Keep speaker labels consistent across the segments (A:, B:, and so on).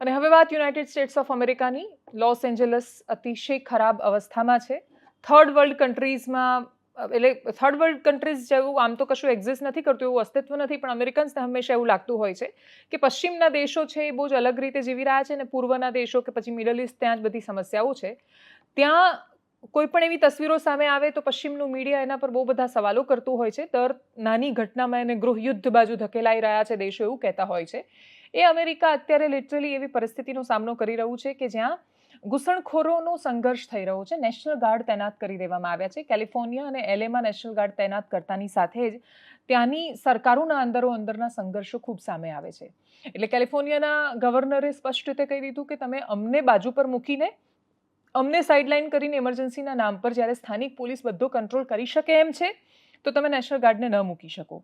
A: અને હવે વાત યુનાઇટેડ સ્ટેટ્સ ઓફ અમેરિકાની લોસ એન્જલસ અતિશય ખરાબ અવસ્થામાં છે. થર્ડ વર્લ્ડ કન્ટ્રીઝમાં એટલે થર્ડ વર્લ્ડ કન્ટ્રીઝ જેવું આમ તો કશું એક્ઝિસ્ટ નથી કરતું, એવું અસ્તિત્વ નથી, પણ અમેરિકન્સને હંમેશા એવું લાગતું હોય છે કે પશ્ચિમના દેશો છે એ બહુ જ અલગ રીતે જીવી રહ્યા છે અને પૂર્વના દેશો કે પછી મિડલ ઇસ્ટ ત્યાં જ બધી સમસ્યાઓ છે. ત્યાં કોઈ પણ એવી તસવીરો સામે આવે તો પશ્ચિમનું મીડિયા એના પર બહુ બધા સવાલો કરતું હોય છે. દર નાની ઘટનામાં એને ગૃહયુદ્ધ બાજુ ધકેલાઈ રહ્યા છે, દેશો એવું કહેતા હોય છે. એ અમેરિકા અત્યારે લિટરલી એવી પરિસ્થિતિનો સામનો કરી રહ્યું છે કે જ્યાં ઘૂસણખોરોનો સંઘર્ષ થઈ રહ્યો છે. નેશનલ ગાર્ડ તૈનાત કરી દેવામાં આવ્યા છે. કેલિફોર્નિયા અને એલેમાં નેશનલ ગાર્ડ તૈનાત કરતાની સાથે જ ત્યાંની સરકારોના અંદરો અંદરના સંઘર્ષો ખૂબ સામે આવે છે. એટલે કેલિફોર્નિયાના ગવર્નરે સ્પષ્ટ રીતે કહી દીધું કે તમે અમને બાજુ પર મૂકીને અમને સાઇડલાઇન કરીને ઇમરજન્સીના નામ પર જ્યારે સ્થાનિક પોલીસ બધો કંટ્રોલ કરી શકે એમ છે, તો તમે નેશનલ ગાર્ડને ન મૂકી શકો.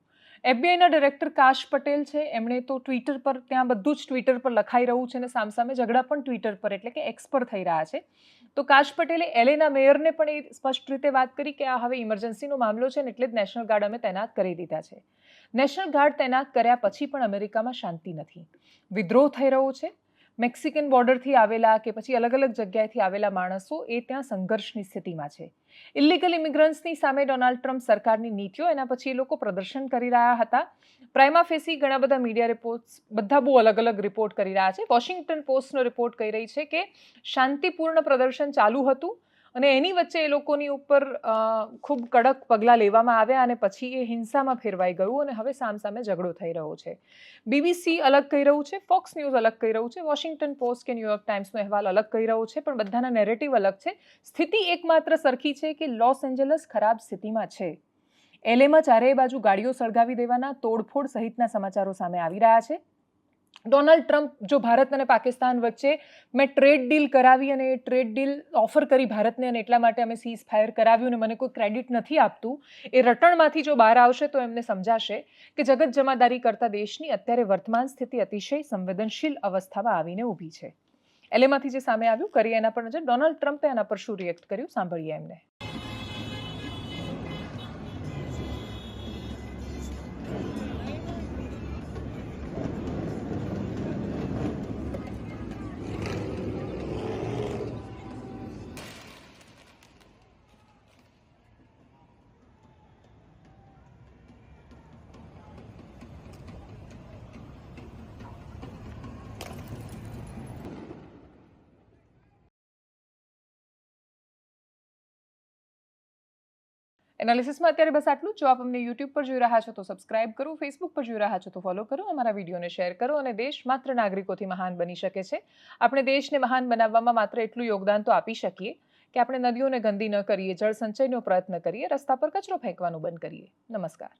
A: એફબીઆઈના ડિરેક્ટર કાશ પટેલ છે, એમણે તો ટ્વિટર પર, ત્યાં બધું જ ટ્વિટર પર લખાઈ રહ્યું છે અને સામસામે ઝઘડા પણ ટ્વિટર પર એટલે કે એક્સ થઈ રહ્યા છે. તો કાશ પટેલે એલેના મેયરને પણ એ સ્પષ્ટ રીતે વાત કરી કે આ હવે ઇમરજન્સીનો મામલો છે ને એટલે જ નેશનલ ગાર્ડ અમે તૈનાત કરી દીધા છે. નેશનલ ગાર્ડ તૈનાત કર્યા પછી પણ અમેરિકામાં શાંતિ નથી. વિદ્રોહ થઈ રહ્યો છે. મેક્સિકન બોર્ડરથી આવેલા કે પછી અલગ અલગ જગ્યાએથી આવેલા માણસો એ ત્યાં સંઘર્ષની સ્થિતિમાં છે. ઇલિગલ ઇમિગ્રન્ટ્સની સામે ડોનાલ્ડ ટ્રમ્પ સરકારની નીતિઓ, એના પછી એ લોકો પ્રદર્શન કરી રહ્યા હતા. પ્રાઇમા ફેસી ઘણા બધા મીડિયા રિપોર્ટ્સ બધા બહુ અલગ અલગ રિપોર્ટ કરી રહ્યા છે. વોશિંગ્ટન પોસ્ટનો રિપોર્ટ કહી રહી છે કે શાંતિપૂર્ણ પ્રદર્શન ચાલુ હતું. અને એની વચ્ચે એ લોકોની ઉપર ખૂબ કડક પગલાં લેવામાં આવ્યા અને પછી એ હિંસામાં ફેરવાઈ ગયું અને હવે સામસામે ઝઘડો થઈ રહ્યો છે. બીબીસી અલગ કહી રહ્યું છે ફોક્સ ન્યૂઝ અલગ કહી રહ્યું છે વોશિંગ્ટન પોસ્ટ કે ન્યૂયોર્ક ટાઈમ્સનો અહેવાલ અલગ કહી રહ્યો છે, પણ બધાના નેરેટિવ અલગ છે. સ્થિતિ એકમાત્ર સરખી છે કે લોસ એન્જલસ ખરાબ સ્થિતિમાં છે. એલેમાં ચારેય બાજુ ગાડીઓ સળગાવી દેવાના તોડફોડ સહિતના સમાચારો સામે આવી રહ્યા છે. ડોનાલ્ડ ટ્રમ્પ જો ભારત અને પાકિસ્તાન વચ્ચે મેં ટ્રેડ ડીલ કરાવી અને એ ટ્રેડ ડીલ ઓફર કરી ભારતને અને એટલા માટે અમે સીઝ ફાયર કરાવ્યું અને મને કોઈ ક્રેડિટ નથી આપતું, એ રટણમાંથી જો બહાર આવશે તો એમને સમજાશે કે જગત જમાદારી કરતા દેશની અત્યારે વર્તમાન સ્થિતિ અતિશય સંવેદનશીલ અવસ્થામાં આવીને ઊભી છે. એલેમાંથી જે સામે આવ્યું કરી એના પર નજર. ડોનાલ્ડ ટ્રમ્પે એના પર શું રિએક્ટ કર્યું? સાંભળીએ એમને. એનાલિસિસમાં અત્યારે બસ આટલું જ. આપ અમને યુટ્યુબ પર જોઈ રહ્યા છો તો સબસ્ક્રાઇબ કરો, ફેસબુક પર જોઈ રહ્યા છો તો ફોલો કરો અમારા વિડીયોને શેર કરો અને દેશ માત્ર નાગરિકોથી મહાન બની શકે છે. આપણે દેશને મહાન બનાવવામાં માત્ર એટલું યોગદાન તો આપી શકીએ કે આપણે નદીઓને ગંદી ન કરીએ જળ સંચયનો પ્રયત્ન કરીએ, રસ્તા પર કચરો ફેંકવાનું બંધ કરીએ. નમસ્કાર.